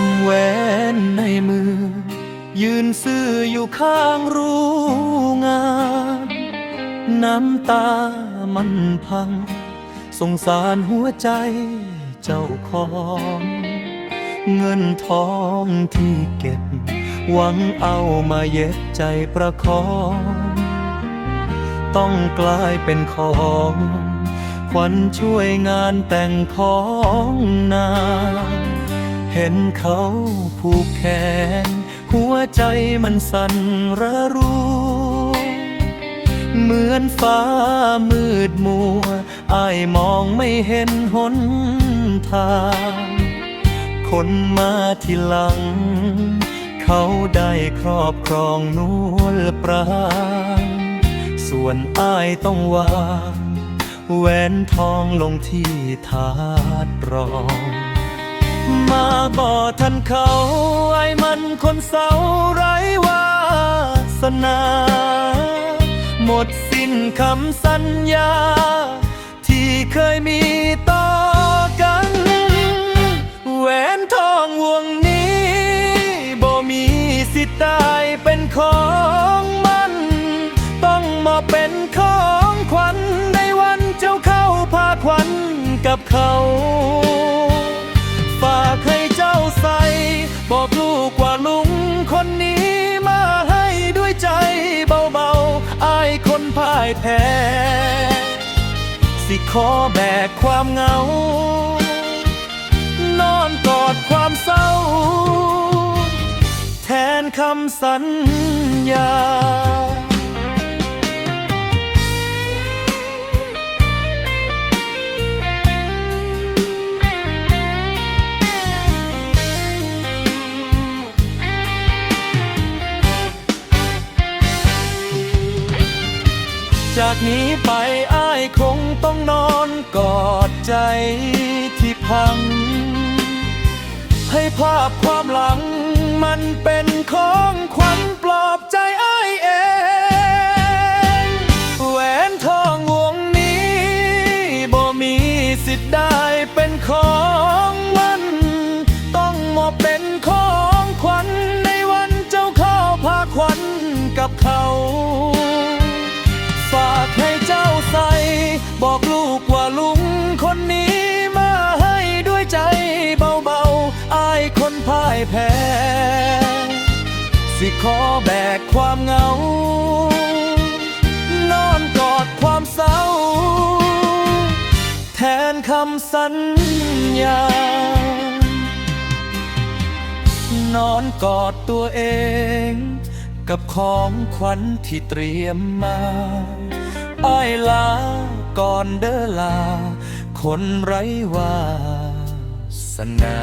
ำแหวนในมือ ยืนซื่ออยู่ข้างรูงาน น้ำตามันพัง สงสารหัวใจเจ้าของเงินทองที่เก็บ หวังเอามาเย็บใจประคอง ต้องกลายเป็นของขวัญช่วยงานแต่งของนาง เห็นเขาผูกแขน หัวใจมันสั่นระรัวเหมือนฟ้ามืดมัวอายมองไม่เห็นหนทาง คนมาทีหลัง เขาได้ครอบครองนวลปรางส่วนอายต้องวางแหวนทองลงที่ถาดรอง มาบ่ทันเขาไอ้มันคนเศร้าไร้วาสนา หมดสิ้นคำสัญญา ที่เคยมีต่อกันแหวนทองวงนี้บ่มีสิทธิ์ได้เป็นของมัน ต้องมาเป็นของขวัญในวันเจ้าเข้าพาขวัญกับเขา บอกลูกว่าลุงคนนี้มาให้ด้วยใจเบาๆอายคนพ่ายแพ้ สิขอแบกความเหงา นอนกอดความเศร้า แทนคำสัญญา จากนี้ไปอ้ายคงต้องนอนกอดใจที่พัง ให้ภาพความหลังมันเป็นของขวัญปลอบใจอ้ายเองแหวนทองวงนี้บ่มีสิทธิ์ได้เป็นของมัน ต้องมาเป็นของขวัญในวันเจ้าเข้าพาขวัญกับเขา แพ้ สิขอแบกความเหงา นอนกอดความเศร้า แทนคำสัญญา นอนกอดตัวเอง กับของขวัญที่เตรียมมาอ้ายลาก่อนเด้อลา คนไร้วาสนา